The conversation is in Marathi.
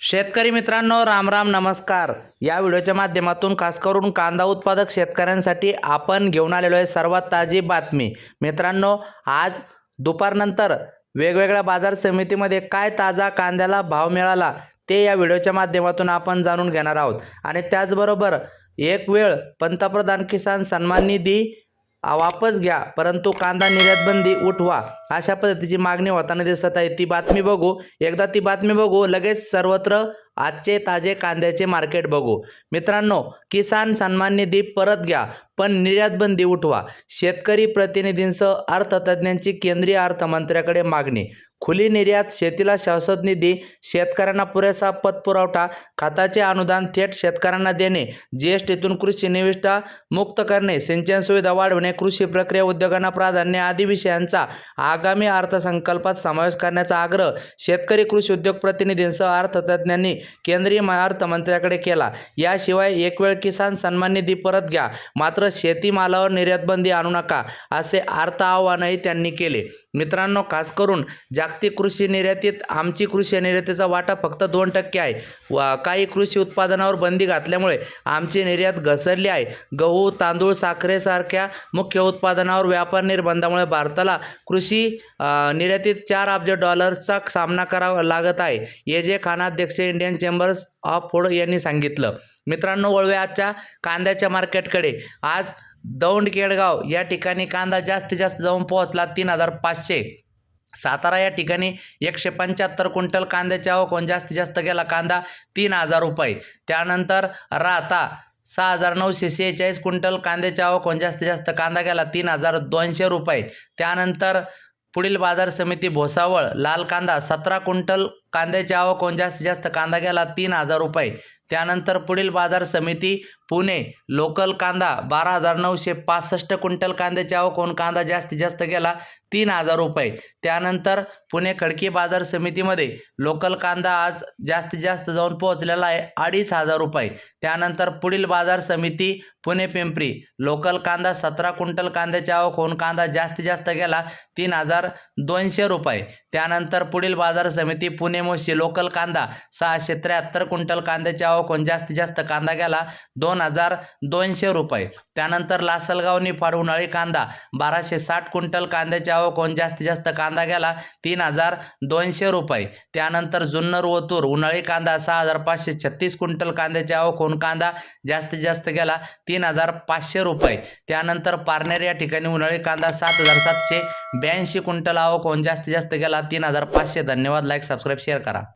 शेतकरी मित्रांनो राम राम नमस्कार. या व्हिडिओच्या माध्यमातून खास करून कांदा उत्पादक शेतकऱ्यांसाठी आपण घेऊन आलेलो आहे सर्वात ताजी बातमी. मित्रांनो आज दुपारनंतर वेगवेगळ्या बाजार समितीमध्ये काय ताजा कांद्याला भाव मिळाला ते या व्हिडिओच्या माध्यमातून आपण जाणून घेणार आहोत. आणि त्याचबरोबर एक वेळ पंतप्रधान किसान सन्मान निधी वापस घ्या. परंतु कांदा निर्यातबंदी उठवा. अशा पद्धतीची मागणी होताना दिसत आहे. ती बातमी बघू. एकदा ती बातमी बघू लगेच सर्वत्र आजचे ताजे कांद्याचे मार्केट बघू. मित्रांनो किसान सन्मान निधी परत घ्या पण निर्यातबंदी उठवा. शेतकरी प्रतिनिधींसह अर्थतज्ज्ञांची केंद्रीय अर्थमंत्र्याकडे मागणी. खुली निर्यात शेतीला शाश्वत निधी शेतकऱ्यांना पुरेसा पतपुरवठा खताचे अनुदान थेट शेतकऱ्यांना देणे जी एस टीतून कृषी निविष्ठा मुक्त करणे सिंचन सुविधा वाढवणे कृषी प्रक्रिया उद्योगांना प्राधान्य आदी विषयांचा आगामी अर्थसंकल्पात समावेश करण्याचा आग्रह शेतकरी कृषी उद्योग प्रतिनिधींसह अर्थतज्ज्ञांनी केंद्रीय अर्थमंत्र्याकडे केला. याशिवाय एक वेळ किसान सन्मान निधी परत घ्या मात्र शेतीमालावर निर्यातबंदी आणू नका असे अर्थ आवाहनही त्यांनी केले. मित्रांनो खास करून जागतिक कृषी निर्यातीत आमची कृषी निर्यातीचा वाटा फक्त दोन टक्के आहे. व काही कृषी उत्पादनावर बंदी घातल्यामुळे आमची निर्यात घसरली आहे. गहू तांदूळ साखरेसारख्या मुख्य उत्पादनावर व्यापार निर्बंधामुळे भारताला कृषी निर्यातीत चार अब्ज डॉलर्सचा सामना करावा लागत आहे ये जे खानाध्यक्ष इंडियन चेंबर्स ऑफ फूड यांनी सांगितलं. मित्रांनो वळवे आजच्या कांद्याच्या मार्केटकडे. आज दौंड केडगाव या ठिकाणी कांदा जास्तीत जास्त जाऊन पोहोचला तीन हजार पाचशे. सातारा या ठिकाणी एकशे पंच्याहत्तर क्विंटल कांद्याची आवक होऊन जास्तीत जास्त गेला कांदा तीन हजार रुपये. त्यानंतर राहता सहा हजार नऊशे सेहेचाळीस क्विंटल कांद्याची आवक होऊन जास्तीत जास्त कांदा गेला तीन हजार दोनशे रुपये. त्यानंतर पुढील बाजार समिती भोसावळ लाल कांदा सतरा क्विंटल कांद्याची आवक होऊन जास्तीत जास्त? कांदा गेला तीन हजार रुपये. त्यानंतर पुढील बाजार समिती पुणे लोकल कांदा बारा हजार नऊशे पासष्ट क्विंटल कांद्याची आवक होऊन कांदा जास्तीत जास्त गेला तीन हजार रुपये. त्यानंतर पुणे खडकी बाजार समितीमध्ये लोकल कांदा आज जास्तीत जास्त जाऊन पोहोचलेला आहे अडीच हजार रुपये. त्यानंतर पुढील बाजार समिती पुणे पिंपरी लोकल कांदा सतरा क्विंटल कांद्याची आवक होऊन कांदा जास्तीत जास्त गेला तीन हजार दोनशे रुपये. त्यानंतर पुढील बाजार समिती पुणे मोशी लोकल कांदा सहाशे त्र्याहत्तर क्विंटल कांद्याची आवकून जास्तीत जास्त कांदा गेला दोन हजार दोनशे रुपये. त्यानंतर लासलगाव निफाड उन्हाळी कांदा बाराशे साठ क्विंटल कांद्याची आवकून जास्तीत जास्त कांदा गेला तीन हजार दोनशे रुपये. त्यानंतर जुन्नर ओतूर उन्हाळी कांदा सहा हजार पाचशे छत्तीस क्विंटल कांद्याची आवकून कांदा जास्तीत जास्त गेला तीन हजार पाचशे रुपये. त्यानंतर पारनेर या ठिकाणी उन्हाळी कांदा सात हजार सातशे ब्याऐंशी क्विंटल आवक होऊन जास्तीत जास्त गेला तीन हजार पाचशे. धन्यवाद. लाईक सबस्क्राईब शेअर करा.